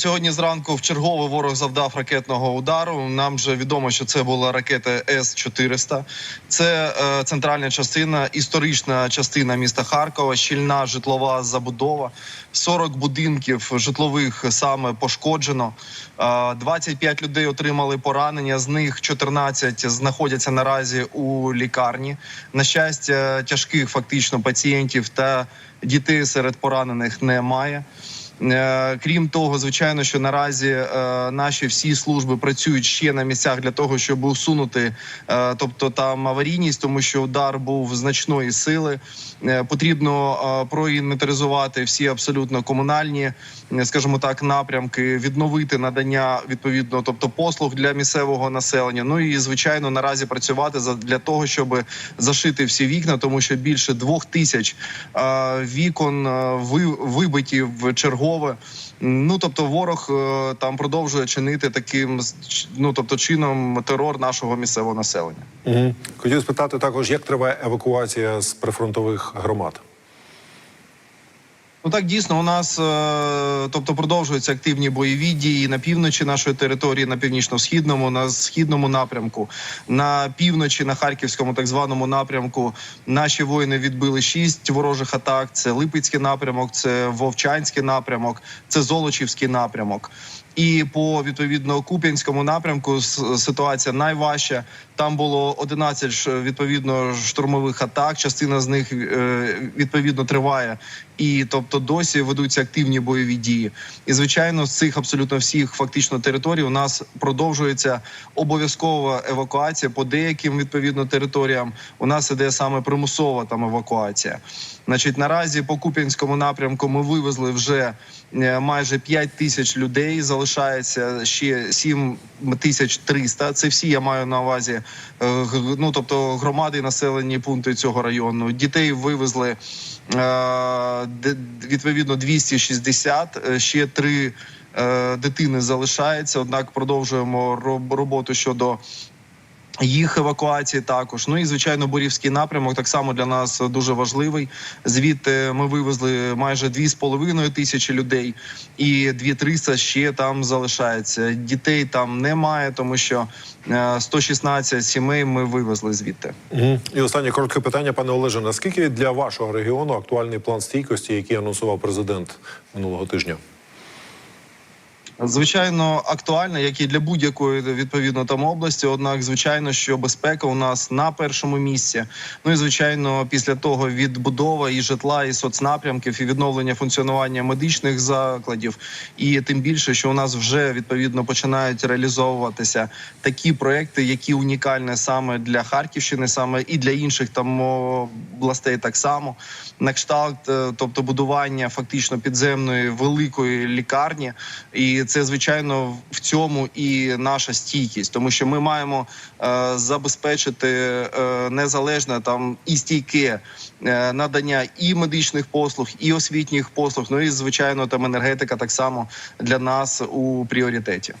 Сьогодні зранку в чергове ворог завдав ракетного удару. Нам вже відомо, що це була ракета С 400 Це е, центральна частина, історична частина міста Харкова, щільна житлова забудова. 40 будинків житлових саме пошкоджено. Е, 25 людей отримали поранення. З них 14 знаходяться наразі у лікарні. На щастя, тяжких фактично пацієнтів та дітей серед поранених немає. Е, Крім того, звичайно, що наразі е, наші всі служби працюють ще на місцях для того, щоб усунути, е, тобто там аварійність, тому що удар був значної сили. Потрібно проінвентаризувати всі абсолютно комунальні, скажімо так, напрямки, відновити надання відповідно, тобто послуг для місцевого населення. Ну і звичайно, наразі працювати для того, щоб зашити всі вікна, тому що більше двох тисяч вікон ви- вибиті в чергове. Ну тобто, ворог е, там продовжує чинити таким ну тобто чином терор нашого місцевого населення. Угу. Хотів спитати також, як триває евакуація з прифронтових громад? Ну так дійсно у нас, е, тобто продовжуються активні бойові дії на півночі нашої території, на північно-східному, на східному напрямку, на півночі, на харківському так званому напрямку. Наші воїни відбили шість ворожих атак. Це Липецький напрямок, це Вовчанський напрямок, це Золочівський напрямок. І по відповідно Куп'янському напрямку ситуація найважча. Там було 11 відповідно штурмових атак. Частина з них е, відповідно триває, і тобто досі ведуться активні бойові дії. І звичайно, з цих абсолютно всіх фактично територій у нас продовжується обов'язкова евакуація по деяким відповідно територіям. У нас іде саме примусова там евакуація. Значить, наразі по Куп'янському напрямку ми вивезли вже е, майже 5 тисяч людей. Залишається ще 7 тисяч 300. Це всі я маю на увазі. е, Ну тобто громади, населені пункти цього району. Дітей вивезли е, відповідно 260, е, Ще три дитини залишається. Однак продовжуємо роботу щодо. Їх евакуації також. Ну і звичайно, Борівський напрямок так само для нас дуже важливий. Звідти ми вивезли майже 2,5 тисячі людей, і 2-300 ще там залишається. Дітей там немає, тому що е, 116 сімей ми вивезли звідти. Угу. І останнє коротке питання, пане Олеже. Наскільки для вашого регіону актуальний план стійкості, який анонсував президент минулого тижня? Звичайно, актуальна, як і для будь-якої відповідно там області. Однак, звичайно, що безпека у нас на першому місці. Ну і звичайно, після того відбудова і житла, і соцнапрямків, і відновлення функціонування медичних закладів. І тим більше, що у нас вже відповідно починають реалізовуватися такі проекти, які унікальні саме для Харківщини, саме і для інших там областей, так само на кшталт, е, тобто будування фактично підземної великої лікарні, і це звичайно в цьому і наша стійкість, тому що ми маємо е, забезпечити е, незалежне там і стійке е, надання і медичних послуг, і освітніх послуг. Ну і звичайно, там енергетика так само для нас у пріоритеті.